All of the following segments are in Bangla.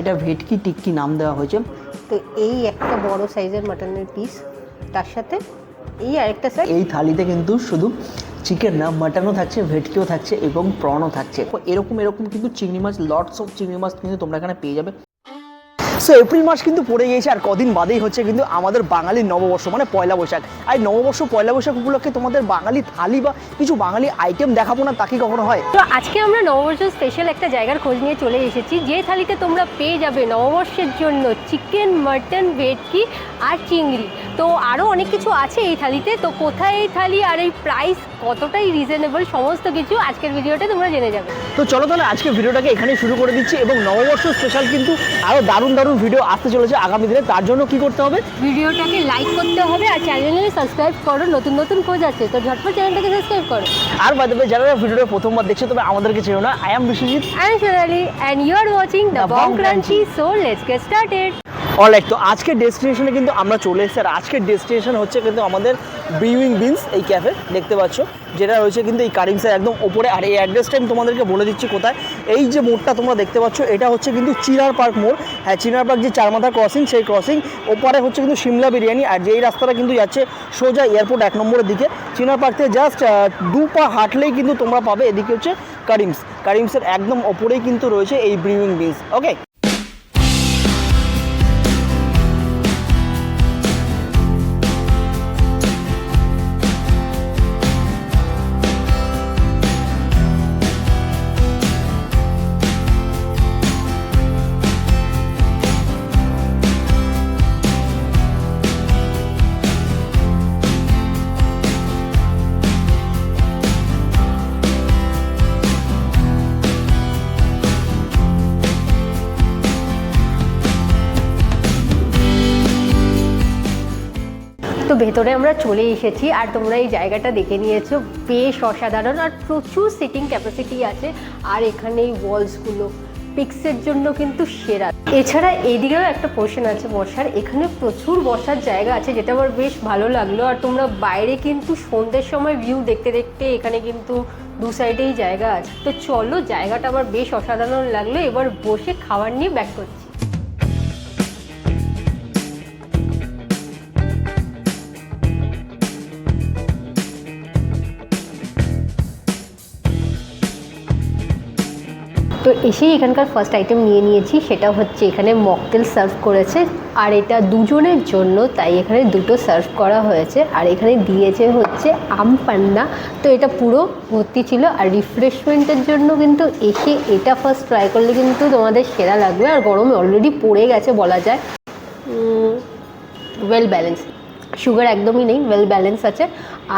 এটা ভেটকি টিক্কি নাম দেওয়া হয়েছে। তো এই একটা বড় সাইজের মাটনের পিস তার সাথে এই আরেকটা সাইজ এই থালিতে কিন্তু শুধু চিকেন না মাটনও থাকছে ভেটকিও থাকছে এবং প্রনও থাকছে। এরকম এরকম কিন্তু চিংড়ি মাছ লটস অফ চিংড়ি মাছ কিন্তু তোমরা এখানে পেয়ে যাবে। সো এপ্রিল মাস কিন্তু পড়ে গিয়েছে আর কদিন বাদেই হচ্ছে কিন্তু আমাদের বাঙালির নববর্ষ মানে পয়লা বৈশাখ। আর নববর্ষ, পয়লা বৈশাখ উপলক্ষে তোমাদের বাঙালি থালি বা কিছু বাঙালি আইটেম দেখাবো না তাকে কখনো হয়? তো আজকে আমরা নববর্ষ স্পেশাল একটা জায়গার খোঁজ নিয়ে চলে এসেছি, যে থালিতে তোমরা পেয়ে যাবে নববর্ষের জন্য চিকেন মাটন ভেটকি আর চিংড়ি। তো আরও অনেক কিছু আছে এই থালিতে। তো কোথায় এই থালি আর এই প্রাইস কতটাই রিজনেবল সমস্ত কিছু আজকের ভিডিওতে তোমরা জেনে যাবে। তো চলো তাহলে আজকে ভিডিওটাকে এখানে শুরু করে দিচ্ছি এবং নববর্ষ স্পেশাল কিন্তু আরও দারুণ দারুণ ভিডিও আসতে চলেছে আগামী দিনে। তার জন্য কি করতে হবে? ভিডিওটাকে লাইক করতে হবে আর চ্যানেলে সাবস্ক্রাইব করো নতুন নতুন খোঁজ আছে তো ঝটপট চ্যানেলটাকে সাবস্ক্রাইব করো। আর বাদে যারা ভিডিওটা প্রথমবার দেখছে তবে আমাদেরকে চেনো না। I am Biswajit I am Sonali and you are watching the Bong Crunchy so let's get started all right তো আজকের ডেস্টিনেশনে কিন্তু আমরা চলে এসেছি। আর আজকের ডেস্টিনেশন হচ্ছে কিন্তু আমাদের ব্রিউইং বিনস এই ক্যাফে দেখতে পাচ্ছ? যেটা রয়েছে কিন্তু এই কারিংসের একদম ওপরে। আর এই অ্যাড্রেসটা আমি তোমাদেরকে বলে দিচ্ছি কোথায়? এই যে মোড়টা তোমরা দেখতে পাচ্ছ, এটা হচ্ছে কিন্তু চিনার পার্ক মোড়। হ্যাঁ চিনার পার্ক যে চারমাথা ক্রসিং সেই ক্রসিং ওপারে হচ্ছে কিন্তু সিমলা বিরিয়ানি আর যেই রাস্তাটা কিন্তু যাচ্ছে সোজা এয়ারপোর্ট এক নম্বরের দিকে। চিনার পার্ক থেকে জাস্ট দু পা হাঁটলেই কিন্তু তোমরা পাবে। এদিকে হচ্ছে কারিমস কারিমসের একদম ওপরেই কিন্তু রয়েছে এই ব্রিউইং বিনস ওকে তো ভেতরে আমরা চলে এসেছি আর তোমরা এই জায়গাটা দেখে নিয়েছো। বেশ অসাধারণ আর প্রচুর সিটিং ক্যাপাসিটি আছে আর এখানে এই ওয়ালসগুলো পিক্সের জন্য কিন্তু সেরা। এছাড়া এদিকেও একটা পোর্শন আছে বসার। এখানে প্রচুর বসার জায়গা আছে, যেটা আমার বেশ ভালো লাগল। আর তোমরা বাইরে কিন্তু সন্ধ্যের সময় ভিউ দেখতে দেখতে এখানে কিন্তু দু সাইডেই জায়গা আছে। তো চলো, জায়গাটা আমার বেশ অসাধারণ লাগল। এবার বসে খাবার নিয়ে ব্যাক করছি। তো এসেই এখানকার ফার্স্ট আইটেম নিয়ে নিয়েছি, সেটা হচ্ছে এখানে মকটেল সার্ভ করেছে। আর এটা দুজনের জন্য, তাই এখানে দুটো সার্ভ করা হয়েছে। আর এখানে দিয়েছে হচ্ছে আম পান্না। তো এটা পুরো ভর্তি ছিল। আর রিফ্রেশমেন্টের জন্য কিন্তু এসে এটা ফার্স্ট ট্রাই করলে কিন্তু তোমাদের সেরা লাগবে। আর গরমে অলরেডি পড়ে গেছে বলা যায়। ওয়েল ব্যালেন্স সুগার একদমই নেই ওয়েল ব্যালেন্স আছে।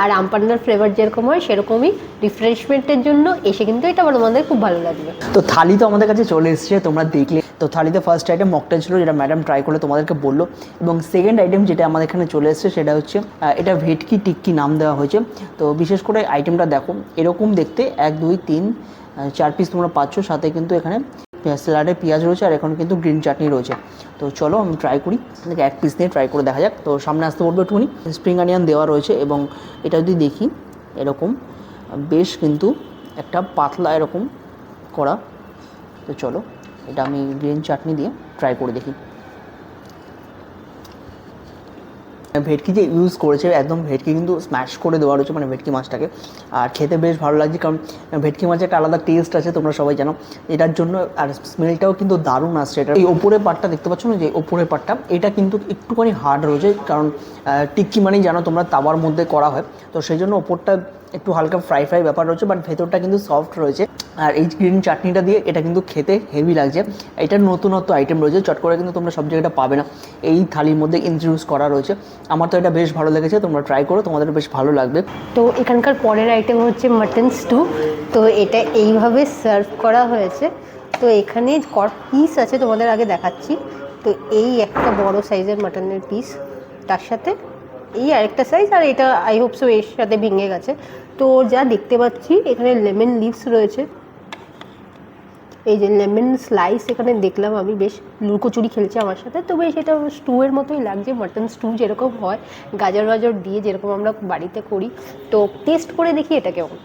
আর আমপান্নার ফ্লেভার যেরকম হয়, সেরকমই রিফ্রেশমেন্টের জন্য এসে কিন্তু এটা আবার তোমাদের খুব ভালো লাগবে। তো থালি তো আমাদের কাছে চলে এসেছে, তোমরা দেখলে। তো থালিতে ফার্স্ট আইটেম মকটেল ছিল, যেটা ম্যাডাম ট্রাই করে তোমাদেরকে বলল। এবং সেকেন্ড আইটেম যেটা আমাদের এখানে চলে এসেছে, সেটা হচ্ছে এটা ভেটকি টিক্কি নাম দেওয়া হয়েছে। তো বিশেষ করে আইটেমটা দেখো, এরকম দেখতে, এক, দুই, তিন চার পিস তোমরা পাচ্ছ, সাথে কিন্তু এখানে স্যালাডে পেঁয়াজ রয়েছে আর এখন কিন্তু গ্রিন চাটনি রয়েছে। তো চলো আমি ট্রাই করি। এক পিস নিয়ে ট্রাই করে দেখা যাক। তো সামনে আসতে পড়বে একটুখানি। স্প্রিং অনিয়ন দেওয়া রয়েছে এবং এটা যদি দেখি, এরকম বেশ কিন্তু একটা পাতলা এরকম করা। তো চলো, এটা আমি গ্রিন চাটনি দিয়ে ট্রাই করে দেখি। ভেটকি যে ইউজ করেছে, একদম ভেটকি কিন্তু স্ম্যাশ করে দেওয়া রয়েছে মানে ভেটকি মাছটাকে। আর খেতে বেশ ভালো লাগছে কারণ ভেটকি মাছের একটা আলাদা টেস্ট আছে, তোমরা সবাই জানো। এটার জন্য আর স্মেলটাও কিন্তু দারুণ আসছে এটা এই ওপরের পাটটা দেখতে পাচ্ছ না, যে ওপরের পাটটা, এটা কিন্তু একটুখানি হার্ড রয়েছে কারণ টিক্কি মানেই জানো তোমরা তাওয়ার মধ্যে করা হয়। তো সেই জন্য ওপরটা একটু হালকা ফ্রাই ফ্রাই ব্যাপার রয়েছে বাট ভেতরটা কিন্তু সফট রয়েছে। আর এই গ্রিন চাটনিটা দিয়ে এটা কিন্তু খেতে হেভি লাগছে। এটার নতুনত্ব আইটেম রয়েছে, চট করে কিন্তু তোমরা সব জায়গাটা পাবে না। এই থালির মধ্যে ইন্ট্রোডিউস করা রয়েছে। আমার তো এটা বেশ ভালো লেগেছে, তোমরা ট্রাই করো, তোমাদের বেশ ভালো লাগবে। তো এখানকার পরের আইটেম হচ্ছে মাটন স্টু তো এটা এইভাবে সার্ভ করা হয়েছে। তো এখানে কর পিস আছে, তোমাদের আগে দেখাচ্ছি। তো এই একটা বড় সাইজের মাটনের পিস তার সাথে এই আরেকটা সাইজ আর এটা আই হোপ সো এর সাথে ভেঙে গেছে। তো যা দেখতে পাচ্ছি, এখানে লেমন লিভস রয়েছে। এই যে লেমন স্লাইস এখানে দেখলাম আমি, বেশ লুকোচুরি খেলছে আমার সাথে। তো বেশ এটা স্টুয়ের মতোই লাগছে, মাটন স্টু যেরকম হয়, গাজর গাজর দিয়ে যেরকম আমরা বাড়িতে করি। তো টেস্ট করে দেখি এটা কেমন।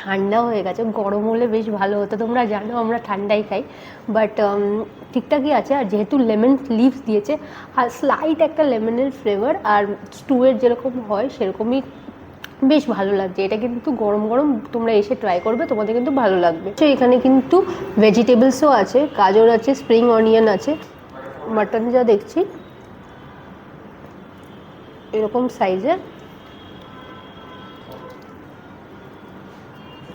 ঠান্ডা হয়ে গেছে, গরম হলে বেশ ভালো হতো, তোমরা জানো আমরা ঠান্ডাই খাই। বাট ঠিকঠাকই আছে, আর যেহেতু লেমন লিভস দিয়েছে, আর স্লাইট একটা লেমনের ফ্লেভার আর স্টুয়ের যেরকম হয়, সেরকমই বেশ ভালো লাগছে। এটা কিন্তু গরম গরম তোমরা এসে ট্রাই করবে, তোমাদের কিন্তু ভালো লাগবে। তো এখানে কিন্তু ভেজিটেবলসও আছে, গাজর আছে স্প্রিং অনিয়ন আছে মাটন যা দেখছি, এরকম সাইজের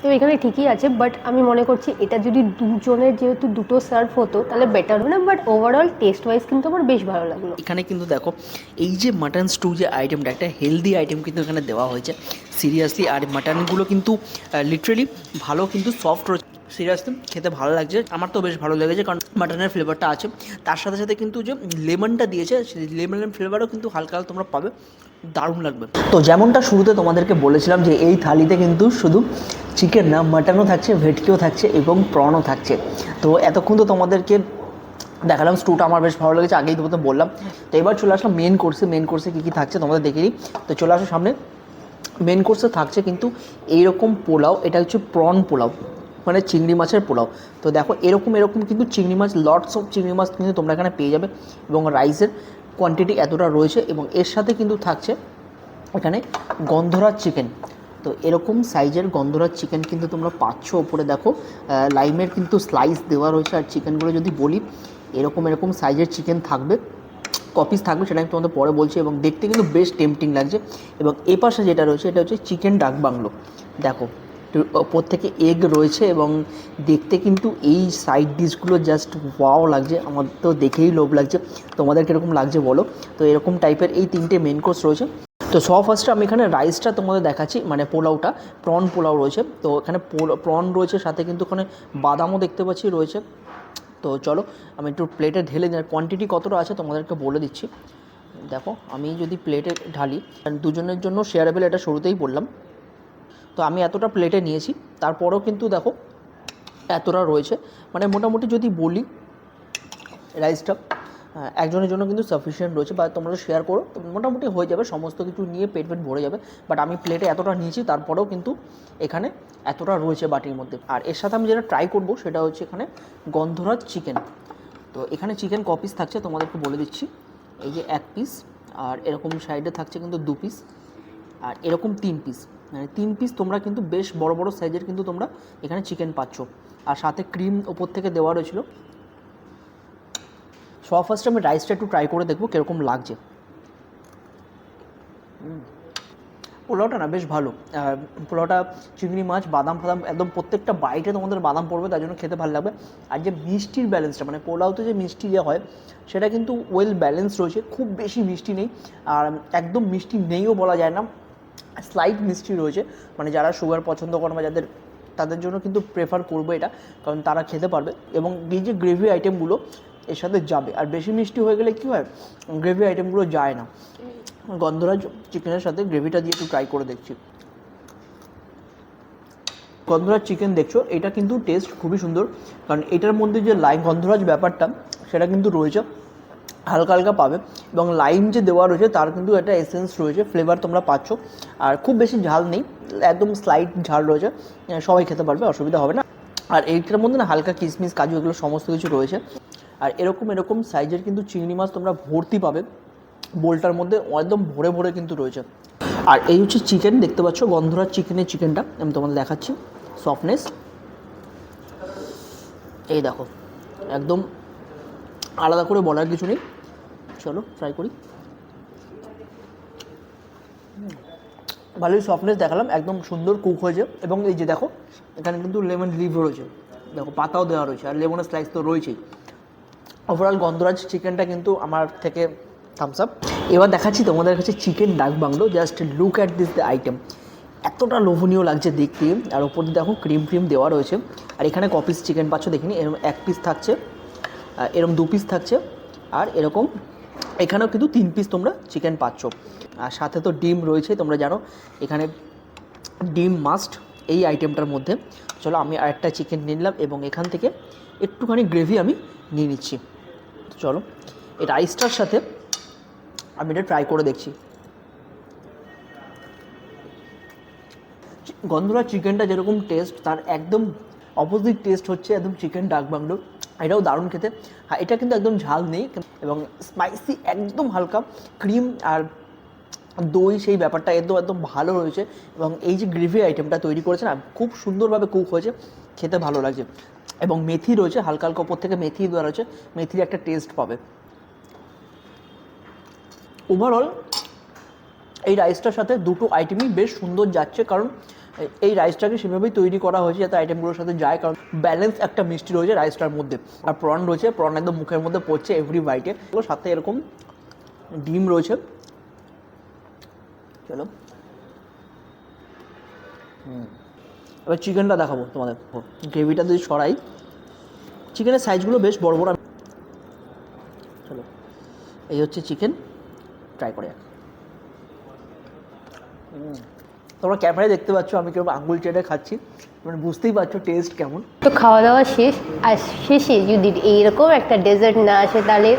তো এখানে ঠিকই আছে বাট আমি মনে করছি এটা যদি দুজনের যেহেতু দুটো সার্ভ হতো, তাহলে বেটার হবে না বাট ওভারঅল টেস্ট ওয়াইজ কিন্তু আমার বেশ ভালো লাগল। এখানে কিন্তু দেখো, এই যে মাটন স্টু যে আইটেমটা একটা হেলদি আইটেম কিন্তু এখানে দেওয়া হয়েছে। সিরিয়াসলি আর মাটনগুলো কিন্তু লিটারেলি ভালো কিন্তু সফট রয়েছে। সিরিয়াসলি খেতে ভালো লাগছে। আমার তো বেশ ভালো লেগেছে কারণ মাটনের ফ্লেভারটা আছে। তার সাথে সাথে কিন্তু যে লেমনটা দিয়েছে, সেই লেমনের ফ্লেভারও কিন্তু হালকা হালকা তোমরা পাবে। দারুণ লাগবে। তো যেমনটা শুরুতে তোমাদেরকে বলেছিলাম যে এই থালিতে কিন্তু শুধু চিকেন না মাটনও থাকছে, ভেটকিও থাকছে এবং প্রনও থাকছে। তো এতক্ষণ তো তোমাদেরকে দেখালাম স্টুটা আমার বেশ ভালো লেগেছে, আগেই তোমাদের বললাম। তো এবার চলে আসলাম মেন কোর্সে মেন কোর্সে কী কী থাকছে তোমাদের দেখে নিই। তো চলে আসো সামনে। মেন কোর্সে থাকছে কিন্তু এইরকম পোলাও, এটা হচ্ছে প্রন পোলাও। মানে চিংড়ি মাছের পোলাও। তো দেখো, এরকম এরকম কিন্তু চিংড়ি মাছ লটস অফ চিংড়ি মাছ কিন্তু তোমরা এখানে পেয়ে যাবে এবং রাইসের কোয়ান্টিটি এতটা রয়েছে এবং এর সাথে কিন্তু থাকছে এখানে গন্ধরাজ চিকেন তো এরকম সাইজের গন্ধরাজ চিকেন কিন্তু তোমরা পাচ্ছ ওপরে, দেখো লাইমের কিন্তু স্লাইস দেওয়া রয়েছে। আর চিকেনগুলো যদি বলি, এরকম এরকম সাইজের চিকেন থাকবে কপিস থাকবে, সেটা আমি তোমাদের পরে বলছি এবং দেখতে কিন্তু বেশ টেম্পটিং লাগছে। এবং এ পাশে যেটা রয়েছে, এটা হচ্ছে চিকেন ডাক বাংলো। দেখো ওপর থেকে এগ রয়েছে এবং দেখতে কিন্তু এই সাইড ডিশগুলো জাস্ট ওয়াও লাগছে। আমার তো দেখেই লোভ লাগছে। তোমাদের কীরকম লাগছে বলো? তো এরকম টাইপের এই তিনটে মেন কোর্স রয়েছে। তো সব ফার্স্টে আমি এখানে রাইসটা তোমাদের দেখাচ্ছি মানে পোলাওটা প্রন পোলাও রয়েছে। তো এখানে প্রন রয়েছে, সাথে কিন্তু ওখানে বাদামও দেখতে পাচ্ছি রয়েছে। তো চলো, আমি একটু প্লেটে ঢেলে কোয়ান্টিটি কতটা আছে তোমাদেরকে বলে দিচ্ছি। দেখো, আমি যদি প্লেটে ঢালি দুজনের জন্য শেয়ারেবল এটা শুরুতেই বললাম। তো আমি এতটা প্লেটে নিয়েছি। তারপরেও কিন্তু দেখো, এতটা রয়েছে। মানে মোটামুটি যদি বলি রাইসটা একজনের জন্য কিন্তু সাফিসিয়েন্ট রয়েছে। বা তোমরা শেয়ার করো মোটামুটি হয়ে যাবে। সমস্ত কিছু নিয়ে পেট পেট ভরে যাবে। বাট আমি প্লেটে এতটা নিয়েছি, তারপরেও কিন্তু এখানে এতটা রয়েছে বাটির মধ্যে। আর এর সাথে আমি যেটা ট্রাই করব, সেটা হচ্ছে এখানে গন্ধরাজ চিকেন তো এখানে চিকেন কপিস থাকছে, তোমাদেরকে বলে দিচ্ছি। এই যে এক পিস আর এরকম সাইডে থাকছে কিন্তু দু পিস আর এরকম তিন পিস তিন পিস তোমরা কিন্তু বেশ বড় বড় সাইজের কিন্তু তোমরা এখানে চিকেন পাচ্ছ। আর সাথে ক্রিম ওপর থেকে দেওয়া রয়েছিল। সব ফার্স্ট আমি রাইসটা একটু ট্রাই করে দেখব কীরকম লাগছে। পোলাওটা না বেশ ভালো। পোলাওটা চিংড়ি মাছ, বাদাম ফাদাম, একদম প্রত্যেকটা বাইটে তোমাদের বাদাম পড়বে, তার জন্য খেতে ভালো লাগবে। আর যে মিষ্টির ব্যালেন্সটা মানে পোলাওতে যে মিষ্টি যে হয়, সেটা কিন্তু ওয়েল ব্যালেন্স রয়েছে, খুব বেশি মিষ্টি নেই। আর একদম মিষ্টি নেইও বলা যায় না। স্লাইট মিষ্টি রয়েছে। মানে যারা সুগার পছন্দ করে বা যাদের, তাদের জন্য কিন্তু প্রেফার করব এটা, কারণ তারা খেতে পারবে এবং এই যে গ্রেভি আইটেমগুলো এর সাথে যাবে। আর বেশি মিষ্টি হয়ে গেলে কী হয়? গ্রেভি আইটেমগুলো যায় না। গন্ধরাজ চিকেনের সাথে গ্রেভিটা দিয়ে একটু ট্রাই করে দেখছি। গন্ধরাজ চিকেন দেখছ? এটা কিন্তু টেস্ট খুবই সুন্দর। কারণ এটার মধ্যে যে লাইম গন্ধরাজ ব্যাপারটা, সেটা কিন্তু রয়েছে। হালকা হালকা পাবে এবং লাইম যে দেওয়া রয়েছে তার কিন্তু একটা এসেন্স রয়েছে ফ্লেভার তোমরা পাচ্ছ। আর খুব বেশি ঝাল নেই, একদম স্লাইট ঝাল রয়েছে সবাই খেতে পারবে, অসুবিধা হবে না। আর এইটার মধ্যে না হালকা কিশমিশ, কাজু, এগুলো সমস্ত কিছু রয়েছে। আর এরকম এরকম সাইজের কিন্তু চিংড়ি মাছ তোমরা ভর্তি পাবে। বোলটার মধ্যে একদম ভরে ভরে কিন্তু রয়েছে। আর এই হচ্ছে চিকেন দেখতে পাচ্ছ গন্ধরাজ চিকেনের চিকেনটা আমি তোমাদের দেখাচ্ছি। সফটনেস এই দেখো, একদম আলাদা করে বলার কিছু নেই। চলো ট্রাই করি। ভালোই সফটনেস দেখালাম, একদম সুন্দর কুক হয়েছে। এবং এই যে দেখো, এখানে কিন্তু লেমন লিভ রয়েছে। দেখো, পাতাও দেওয়া রয়েছে, আর লেমনের স্লাইস তো রয়েছেই। ওভারঅল গন্ধরাজ চিকেনটা কিন্তু আমার থেকে থামস আপ এবার দেখাচ্ছি তোমাদের কাছে chicken dak bungalow just look at this the item এতটা লোভনীয় লাগছে দেখতে, আর ওপর দেখো ক্রিম ফ্রিম দেওয়া রয়েছে। আর এখানে কপিস চিকেন পাচ্ছ, দেখিনি এরকম এক পিস থাকছে এরকম দু পিস থাকছে, আর এরকম এখানেও কিন্তু তিন পিস তোমরা চিকেন পাচ্ছ। আর সাথে তো ডিম রয়েছে, তোমরা জানো, এখানে ডিম মাস্ট এই আইটেমটার মধ্যে। চলো আমি আরেকটা চিকেন নিয়ে নিলাম এবং এখান থেকে একটুখানি গ্রেভি আমি নিয়ে নিচ্ছি। চলো, এই রাইসটার সাথে আমি এটা ট্রাই করে দেখছি। গন্ধরা চিকেনটা যেরকম টেস্ট তার একদম অপোজিট টেস্ট হচ্ছে একদম চিকেন ডাক বাংলো এটাও দারুণ খেতে। হ্যাঁ এটা কিন্তু একদম ঝাল নেই এবং স্পাইসি একদম হালকা ক্রিম আর দই সেই ব্যাপারটা একদম একদম ভালো রয়েছে এবং এই যে গ্রেভি আইটেমটা তৈরি করেছে না খুব সুন্দরভাবে কুক হয়েছে, খেতে ভালো লাগছে। এবং মেথি রয়েছে, হালকা হালকা ওপর থেকে মেথি দেওয়া রয়েছে, মেথির একটা টেস্ট পাবে। ওভারঅল এই রাইসটার সাথে দুটো আইটেমই বেশ সুন্দর যাচ্ছে। কারণ, এই রাইসটাকে সেভাবেই তৈরি করা হয়েছে যাতে আইটেমগুলোর সাথে যায়। কারণ ব্যালেন্স একটা মিষ্টি রয়েছে রাইসটার মধ্যে। আর প্রন রয়েছে প্রন একদম মুখের মধ্যে পড়ছে এভরি বাইটে সাথে এরকম ডিম রয়েছে। চলো। এবার চিকেনটা দেখাবো তোমাদের। গ্রেভিটা যদি সরাই চিকেনের সাইজগুলো বেশ বড় বড়। চলো। এই হচ্ছে চিকেন ট্রাই করে। তোমরা ক্যামেরায় দেখতে পাচ্ছ আমি কেমন আঙ্গুল চেটে খাচ্ছি। মানে বুঝতেই পারছ টেস্ট কেমন। তো খাওয়া দাওয়া শেষ, আর শেষে যদি এইরকম একটা ডেজার্ট না আসে তাহলে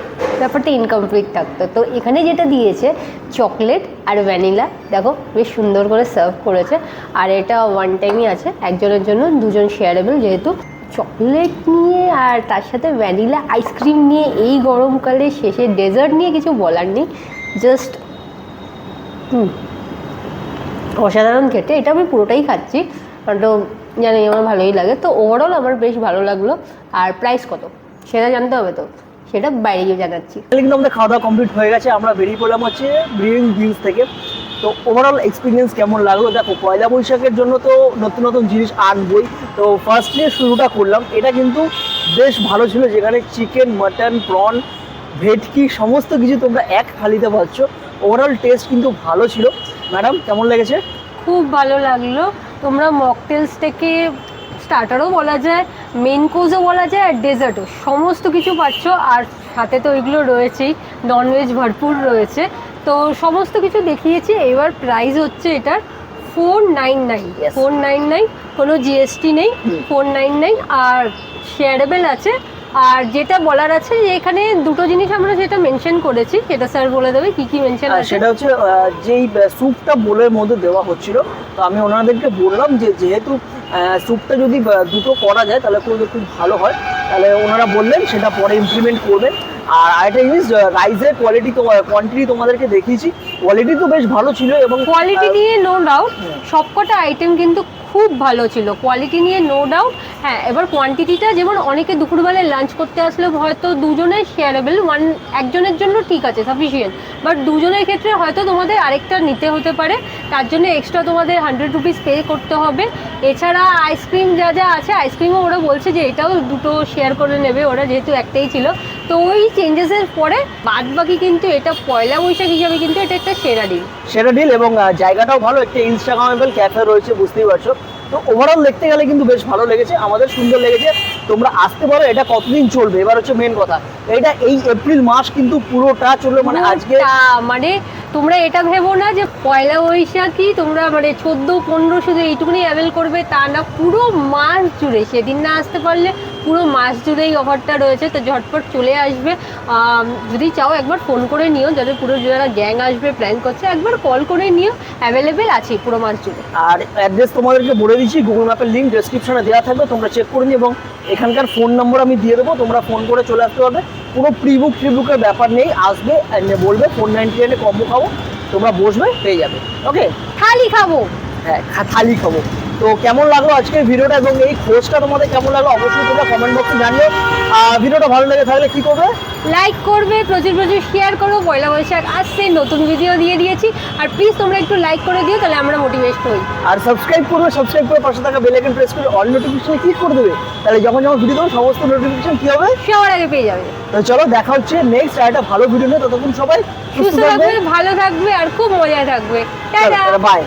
ব্যাপারটা ইনকমপ্লিট থাকতো। তো এখানে যেটা দিয়েছে চকলেট আর ভ্যানিলা দেখো বেশ সুন্দর করে সার্ভ করেছে। আর এটা ওয়ান টাইমই আছে, একজনের জন্য দুজন শেয়ারেবল যেহেতু। চকলেট নিয়ে আর তার সাথে ভ্যানিলা আইসক্রিম নিয়ে এই গরমকালে শেষে ডেজার্ট নিয়ে কিছু বলার নেই। Just hmm. অসাধারণ খেতে, এটা আমি পুরোটাই খাচ্ছি। তো জানি আমার ভালোই লাগে। তো ওভারঅল আমার বেশ ভালো লাগল। আর প্রাইস কত? সেটা জানতে হবে তো। সেটা বাইরে গিয়ে জানাচ্ছি। তাহলে কিন্তু আমাদের খাওয়া দাওয়া কমপ্লিট হয়ে গেছে। আমরা বেরিয়ে পড়লাম হচ্ছে ব্রিউইং ভিউজ থেকে। তো ওভারঅল এক্সপিরিয়েন্স কেমন লাগল? দেখো, পয়লা বৈশাখের জন্য তো নতুন নতুন জিনিস আনবই। তো ফার্স্টলি শুরুটা করলাম। এটা কিন্তু বেশ ভালো ছিল। যেখানে চিকেন মাটন প্রন ভেটকি, সমস্ত কিছু তোমরা এক থালিতে পাচ্ছ। ওভারঅল টেস্ট কিন্তু ভালো ছিল। ম্যাডাম কেমন লেগেছে? খুব ভালো লাগল। তোমরা মকটেলস থেকে স্টার্টারও বলা যায় মেন কোর্সও বলা যায় আর ডেজার্টও সমস্ত কিছু পাচ্ছ আর সাথে তো ওইগুলো রয়েছেই ননভেজ ভরপুর রয়েছে। তো সমস্ত কিছু দেখিয়েছি এবার প্রাইস হচ্ছে এটার four nine nine four nine nine কোনো জিএসটি নেই ফোর নাইন নাইন আর শেয়ারেবেল আছে আর যেটা বলার আছে যে এখানে দুটো জিনিস আমরা যেটা মেনশন করেছি সেটা স্যার বলে দেবে কি কি মেনশন আর আছে? সেটা হচ্ছে যেই স্যুপটা বোলের মধ্যে দেওয়া হচ্ছিল তো আমি ওনাদেরকে বললাম যে যেহেতু স্যুপটা যদি দুটো করা যায় তাহলে খুব খুব ভালো হয়। তাহলে ওনারা বললেন সেটা পরে ইমপ্লিমেন্ট করবেন। আর আরেকটা জিনিস রাইসের কোয়ালিটি তো কোয়ান্টিটি তোমাদেরকে দেখিয়েছি। কোয়ালিটি তো বেশ ভালো ছিল এবং কোয়ালিটি নিয়ে নো ডাউট সবকটা আইটেম কিন্তু খুব ভালো ছিল। কোয়ালিটি নিয়ে নো ডাউট হ্যাঁ এবার কোয়ান্টিটিটা যেমন অনেকে দুপুরবেলায় লাঞ্চ করতে আসলে হয়তো দুজনের শেয়ারেবল ওয়ান একজনের জন্য ঠিক আছে সাফিসিয়েন্ট বাট দুজনের ক্ষেত্রে হয়তো তোমাদের আরেকটা নিতে হতে পারে, তার জন্য এক্সট্রা তোমাদের হান্ড্রেড রুপিস পে করতে হবে। এছাড়া আইসক্রিম যা যা আছে আইসক্রিমও ওরা বলছে যে এটাও দুটো শেয়ার করে নেবে, ওরা যেহেতু একটাই ছিল তো ওই চেঞ্জেসের পরে বাদ বাকি কিন্তু এটা পয়লা বৈশাখ হিসাবে কিন্তু এটা একটা সেরা ডিল সেটা ডিল এবং জায়গাটাও ভালো একটা ইনস্টাগ্রামেবল ক্যাফে রয়েছে বুঝতেই পারছ। তো ওভারঅল দেখতে গেলে কিন্তু বেশ ভালো লেগেছে আমাদের সুন্দর লেগেছে। তোমরা আসতে পারো এটা কতদিন চলবে? এবার হচ্ছে মেন কথা এটা এই এপ্রিল মাস কিন্তু পুরোটা চলবে মানে আজকে মানে তোমরা এটা ভেবো না যে পয়লা বৈশাখই তোমরা মানে চোদ্দ পনেরো শুধু এইটুকুনি অ্যাভেল করবে তা না পুরো মাস জুড়ে। সেদিন না আসতে পারলে পুরো মাস জুড়ে এই অফারটা রয়েছে তো ঝটপট চলে আসবে। যদি চাও একবার ফোন করে নিও যাদের পুরো যারা গ্যাং আসবে প্ল্যান করছে একবার কল করে নিও। অ্যাভেলেবেল আছে পুরো মাস জুড়ে। আর অ্যাড্রেস তোমাদেরকে বলে দিচ্ছি গুগল ম্যাপের লিঙ্ক ডেসক্রিপশনে দেওয়া থাকবে তোমরা চেক করে নিও এবং এখানকার ফোন নম্বর আমি দিয়ে দেবো তোমরা ফোন করে চলে আসতে পারবে। কোনো প্রি বুক ফ্রি বুকের ব্যাপার নেই আসবে বলবে ফোর নাইনটি নাইনে কম্বো খাব তোমরা বসবে পেয়ে যাবে। ওকে খালি খাব। হ্যাঁ থালি খাব। তো কেমন লাগল আজকের ভিডিওটা এবং এই খোঁজটা তোমাদের কেমন লাগল অবশ্যই তোমরা কমেন্ট বক্সে জানিও। আর ভিডিওটা ভালো লেগে থাকলে কি করবে? লাইক করবে প্রচুর প্রচুর শেয়ার করো। পয়লা বৈশাখ আসছে নতুন ভিডিও দিয়ে দিয়েছি। আর প্লিজ তোমরা একটু লাইক করে দিও তাহলে আমরা মোটিভেট হই। আর সাবস্ক্রাইব করবে সাবস্ক্রাইব করে পাশে থাকা বেল আইকন প্রেস করে অল নোটিফিকেশনে ক্লিক করে দেবে। তাহলে যখন যখন ভিডিও দেবো সমস্ত নোটিফিকেশন কি হবে? সবার আগে পেয়ে যাবে। তো চলো দেখা হচ্ছে নেক্সট আর একটা ভালো ভিডিও নিয়ে। ততক্ষণ সবাই সুস্থ থাকবে ভালো থাকবে আর খুব মজায় থাকবে। টাটা! বাই